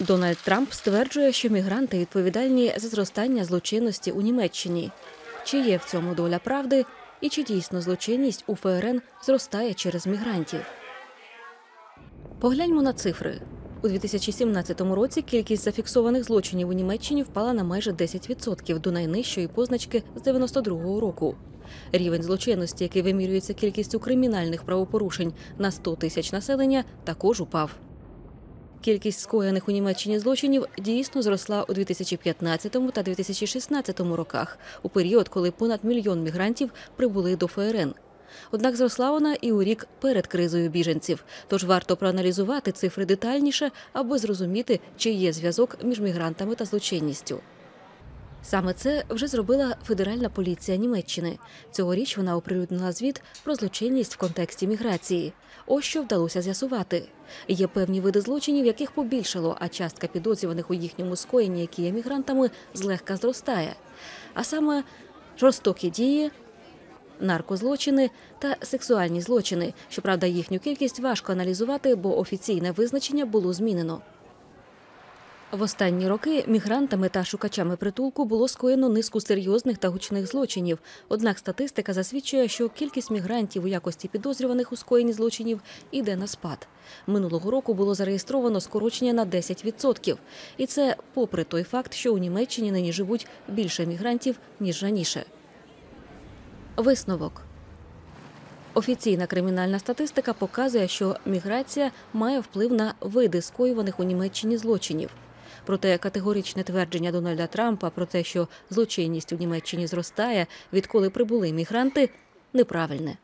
Дональд Трамп стверджує, що мігранти відповідальні за зростання злочинності у Німеччині. Чи є в цьому доля правди, і чи дійсно злочинність у ФРН зростає через мігрантів? Погляньмо на цифри. У 2017 році кількість зафіксованих злочинів у Німеччині впала на майже 10% до найнижчої позначки з 92-го року. Рівень злочинності, який вимірюється кількістю кримінальних правопорушень на 100 тисяч населення, також упав. Кількість скоєних у Німеччині злочинів дійсно зросла у 2015 та 2016 роках, у період, коли понад мільйон мігрантів прибули до ФРН. Однак зросла вона і у рік перед кризою біженців. Тож варто проаналізувати цифри детальніше, аби зрозуміти, чи є зв'язок між мігрантами та злочинністю. Саме це вже зробила Федеральна поліція Німеччини. Цьогоріч вона оприлюднила звіт про злочинність в контексті міграції. Ось що вдалося з'ясувати. Є певні види злочинів, яких побільшало, а частка підозрюваних у їхньому скоєнні, які є мігрантами, злегка зростає. А саме жорстокі дії, наркозлочини та сексуальні злочини. Щоправда, їхню кількість важко аналізувати, бо офіційне визначення було змінено. В останні роки мігрантами та шукачами притулку було скоєно низку серйозних та гучних злочинів. Однак статистика засвідчує, що кількість мігрантів у якості підозрюваних у скоєнні злочинів іде на спад. Минулого року було зареєстровано скорочення на 10%. І це попри той факт, що у Німеччині нині живуть більше мігрантів ніж раніше. Висновок. Офіційна кримінальна статистика показує, що міграція має вплив на види скоюваних у Німеччині злочинів. Проте категоричне твердження Дональда Трампа про те, що злочинність у Німеччині зростає, відколи прибули мігранти, неправильне.